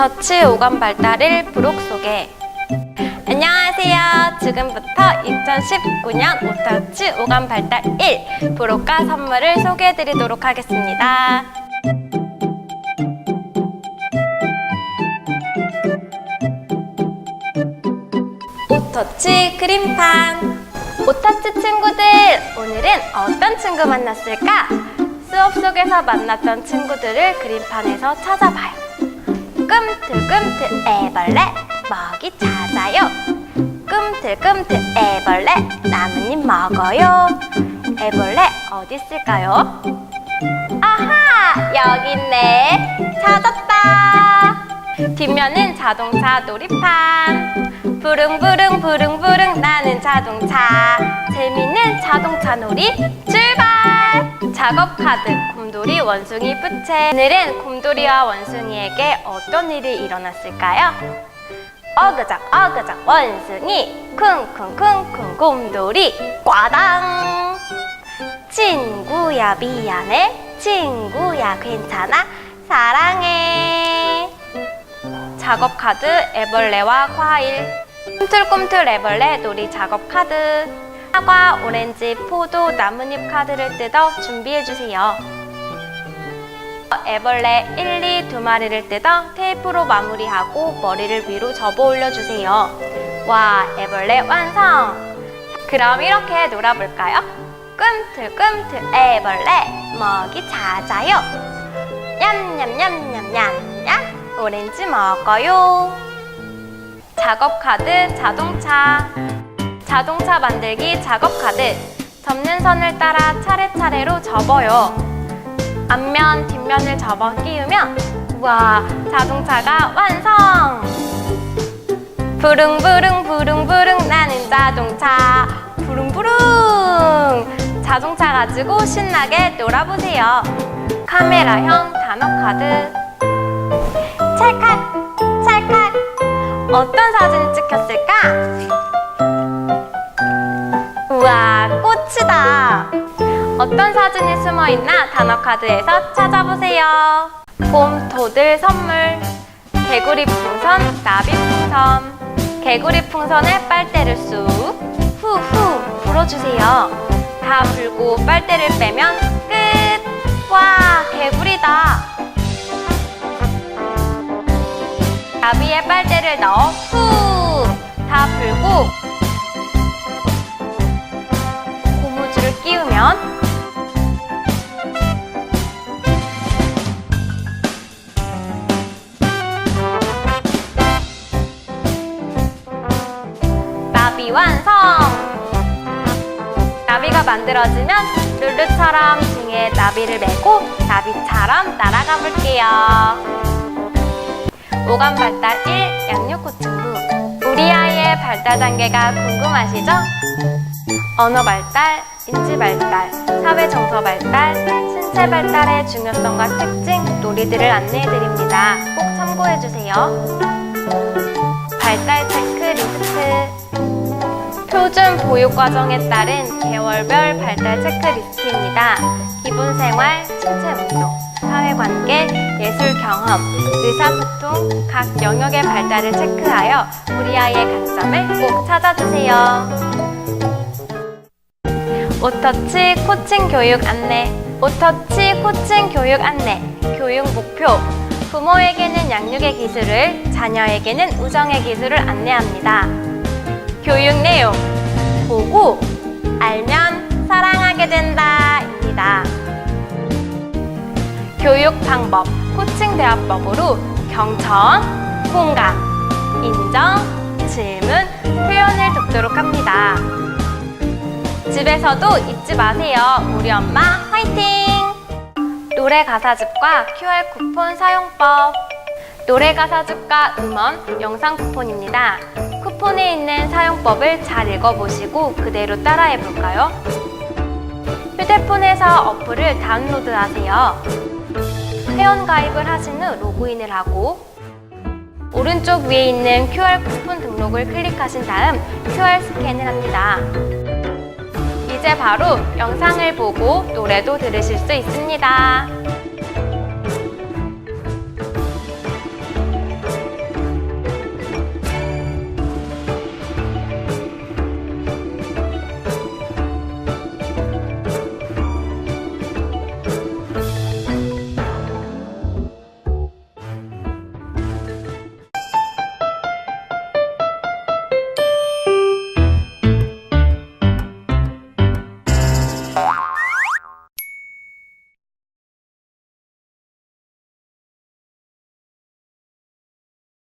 오터치 오감 발달 1 부록 소개 안녕하세요. 지금부터 2019년 오터치 오감 발달 1 부록과 선물을 소개해 드리도록 하겠습니다. 오터치 그림판 오터치 친구들 오늘은 어떤 친구 만났을까? 수업 속에서 만났던 친구들을 그림판에서 찾아봐요 꿈틀꿈틀 애벌레 먹이 찾아요. 꿈틀꿈틀 애벌레 나뭇잎 먹어요. 애벌레 어디 있을까요? 아하 여기 있네. 찾았다. 뒷면은 자동차 놀이판. 부릉부릉 부릉부릉 나는 자동차. 재밌는 자동차 놀이 출발! 작업 카드 곰돌이 원숭이 부채. 오늘은 곰돌이와 원숭이에게 어떤 일이 일어났을까요? 어그작 어그작 원숭이. 쿵쿵쿵쿵 곰돌이. 꽈당! 친구야 미안해. 친구야 괜찮아? 사랑해. 작업 카드 애벌레와 과일. 꿈틀꿈틀 애벌레 놀이 작업 카드. 사과, 오렌지, 포도, 나뭇잎 카드를 뜯어 준비해주세요 애벌레 1, 2 두 마리를 뜯어 테이프로 마무리하고 머리를 위로 접어 올려주세요 와 애벌레 완성 그럼 이렇게 놀아볼까요? 꿈틀꿈틀 애벌레 먹이 찾아요 냠냠냠냠냠냠 오렌지 먹어요. 작업 카드 자동차. 자동차 만들기 작업 카드. 접는 선을 따라 차례차례로 접어요. 앞면, 뒷면을 접어 끼우면 우와, 자동차가 완성! 부릉부릉 부릉부릉 나는 자동차 부릉부릉 자동차 가지고 신나게 놀아보세요. 카메라형 단어 카드 찰칵 찰칵 어떤 사진을 찍혔을까? 우와 꽃이다 어떤 사진이 숨어있나 단어카드에서 찾아보세요. 곰토들 선물. 개구리 풍선 나비 풍선. 개구리 풍선에 빨대를 쑥 후후 불어주세요. 다 불고 빨대를 빼면 끝! 와 개구리다. 나비에 빨대를 넣어 후! 다 불고 고무줄을 끼우면 나비가 만들어지면 룰루처럼 등에 나비를 메고 나비처럼 날아가 볼게요. 오감 발달 1 양육 코칭부 우리 아이의 발달 단계가 궁금하시죠? 언어 발달, 인지 발달, 사회 정서 발달, 신체 발달의 중요성과 특징, 놀이들을 안내해 드립니다. 꼭 참고해 주세요. 발달 표준 보육 과정에 따른 개월별 발달 체크리스트입니다. 기본 생활, 신체 운동, 사회관계, 예술 경험, 의사소통 각 영역의 발달을 체크하여 우리 아이의 강점을 꼭 찾아주세요. 오터치 코칭 교육 안내 오터치 코칭 교육 안내 교육 목표 부모에게는 양육의 기술을 자녀에게는 우정의 기술을 안내합니다. 교육 내용 보고 알면 사랑하게 된다입니다. 교육 방법, 코칭 대화법으로 경청, 공감, 인정, 질문, 표현을 돕도록 합니다. 집에서도 잊지 마세요. 우리 엄마 화이팅! 노래 가사집과 QR 쿠폰 사용법. 노래 가사집과 음원, 영상 쿠폰입니다. 쿠폰에 있는 사용법을 잘 읽어보시고 그대로 따라해 볼까요? 휴대폰에서 어플을 다운로드하세요. 회원 가입을 하신 후 로그인을 하고 오른쪽 위에 있는 QR 쿠폰 등록을 클릭하신 다음 QR 스캔을 합니다. 이제 바로 영상을 보고 노래도 들으실 수 있습니다.